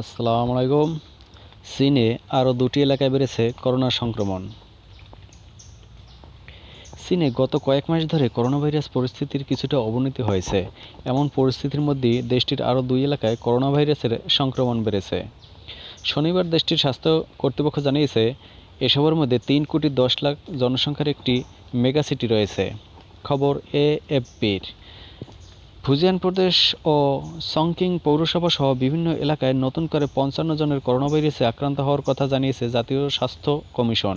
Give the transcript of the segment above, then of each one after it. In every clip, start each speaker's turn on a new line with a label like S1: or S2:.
S1: আসসালামু আলাইকুম। চীনে আরও দুটি এলাকায় বেড়েছে করোনা সংক্রমণ। চীনে গত কয়েক মাস ধরে করোনা ভাইরাস পরিস্থিতির কিছুটা অবনতি হয়েছে। এমন পরিস্থিতির মধ্যে দেশটির আরও দুই এলাকায় করোনা ভাইরাসের সংক্রমণ বেড়েছে। শনিবার দেশটির স্বাস্থ্য কর্তৃপক্ষ জানিয়েছে এসবের মধ্যে তিন কোটি দশ লাখ জনসংখ্যার একটি মেগাসিটি রয়েছে। খবর এএফপির। ফুজিয়ান প্রদেশ ও সংকিং পৌরসভা সহ বিভিন্ন এলাকায় নতুন করে পঞ্চান্ন জনের করোনা ভাইরাসে আক্রান্ত হওয়ার কথা জানিয়েছে জাতীয় স্বাস্থ্য কমিশন।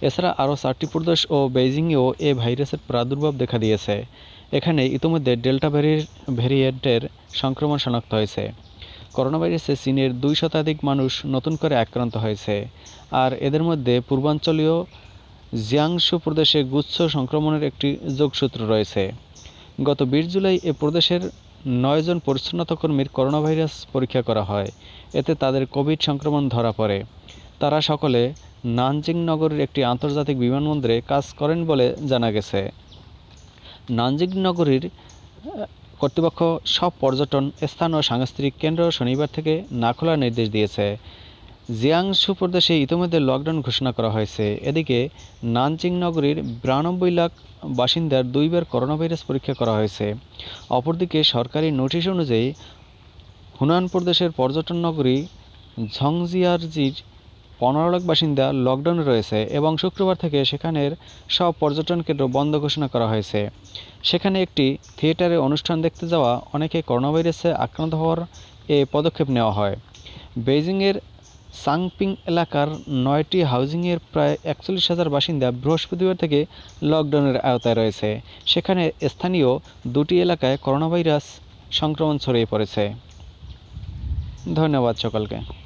S1: এছাড়া আরও চারটি প্রদেশ ও বেইজিংয়েও এ ভাইরাসের প্রাদুর্ভাব দেখা দিয়েছে। এখানে ইতিমধ্যে ডেল্টা ভ্যারি- ভ্যারিয়েন্টের সংক্রমণ শনাক্ত হয়েছে। করোনা ভাইরাসে চীনের দুই শতাধিক মানুষ নতুন করে আক্রান্ত হয়েছে। আর এদের মধ্যে পূর্বাঞ্চলীয় জিয়াংশু প্রদেশে গুচ্ছ সংক্রমণের একটি যোগসূত্র রয়েছে। গত বিশ জুলাই এ প্রদেশের নয়জন পরিচ্ছন্নতা কর্মীর করোনা ভাইরাস পরীক্ষা করা হয়। এতে তাদের কোভিড সংক্রমণ ধরা পড়ে। তারা সকলে নানজিং নগরের একটি আন্তর্জাতিক বিমানবন্দরে কাজ করেন বলে জানা গেছে। নানজিং নগরীর কর্তৃপক্ষ সব পর্যটন, স্থান ও সাংস্কৃতিক কেন্দ্র শনিবার থেকে না খোলার নির্দেশ দিয়েছে। জিয়াংশু প্রদেশে ইতিমধ্যে লকডাউন ঘোষণা করা হয়েছে। এদিকে, নানচিং নগরীর বিরানব্বই লাখ বাসিন্দার দুইবার করোনা ভাইরাস পরীক্ষা করা হয়েছে। অপরদিকে, সরকারি নোটিশ অনুযায়ী, হুনান প্রদেশের পর্যটন নগরী ঝংজিয়ারজির পনেরো লাখ বাসিন্দা লকডাউনে রয়েছে এবং শুক্রবার থেকে সেখানের সব পর্যটন কেন্দ্র বন্ধ ঘোষণা করা হয়েছে। সেখানে একটি থিয়েটারে অনুষ্ঠান দেখতে যাওয়া অনেকে করোনা ভাইরাসে আক্রান্ত হওয়ার এ পদক্ষেপ নেওয়া হয়। বেইজিংয়ের সাংপিং এলাকার নয়টি হাউজিংয়ের প্রায় একচল্লিশ হাজার বাসিন্দা বৃহস্পতিবার থেকে লকডাউনের আওতায় রয়েছে। সেখানে স্থানীয় দুটি এলাকায় করোনাভাইরাস সংক্রমণ ছড়িয়ে পড়েছে। ধন্যবাদ সকলকে।